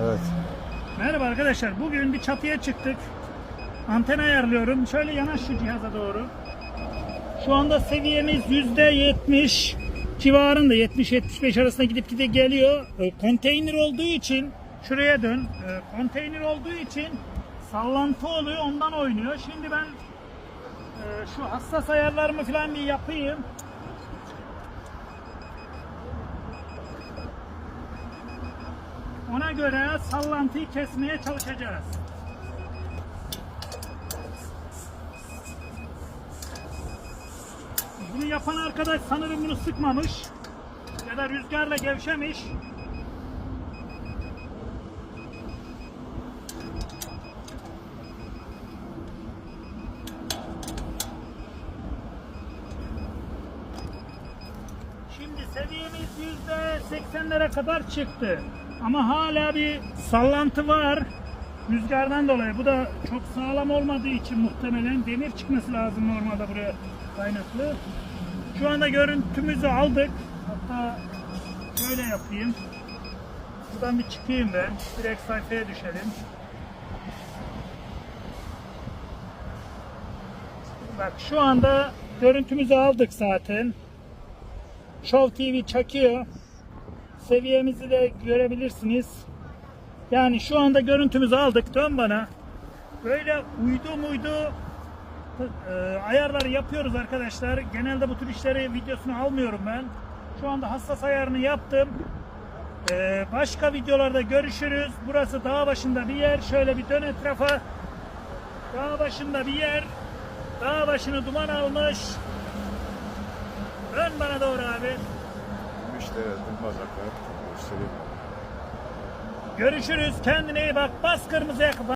Evet. Merhaba arkadaşlar. Bugün bir çatıya çıktık. Anten ayarlıyorum. Şöyle yanaş şu cihaza doğru. Şu anda seviyemiz %70 civarında 70-75 arasında gidip gide geliyor. Konteyner olduğu için şuraya dön. Konteyner olduğu için sallantı oluyor ondan oynuyor. Şimdi ben şu hassas ayarlarımı falan bir yapayım. Göre sallantıyı kesmeye çalışacağız. Bunu yapan arkadaş sanırım bunu sıkmamış ya da rüzgarla gevşemiş. Şimdi seviyemiz yüzde seksenlere kadar çıktı. Ama hala bir sallantı var. Rüzgardan dolayı. Bu da çok sağlam olmadığı için muhtemelen demir çıkması lazım normalde buraya kaynaklı. Şu anda görüntümüzü aldık. Hatta şöyle yapayım. Buradan bir çıkayım ben. Direkt sayfaya düşelim. Bak şu anda görüntümüzü aldık zaten. Show TV çakıyor. Seviyemizi de görebilirsiniz. Yani şu anda görüntümüzü aldık. Dön bana. Böyle uydu muydu e, ayarları yapıyoruz arkadaşlar. Genelde bu tür işleri videosunu almıyorum ben. Şu anda hassas ayarını yaptım. E, başka videolarda görüşürüz. Burası dağ başında bir yer. Şöyle bir dön etrafa. Dağ başında bir yer. Dağ başını duman almış. Dön bana doğru abi. Bazaklar göstereyim. Görüşürüz. Kendine iyi bak. Bas kırmızıya kapat.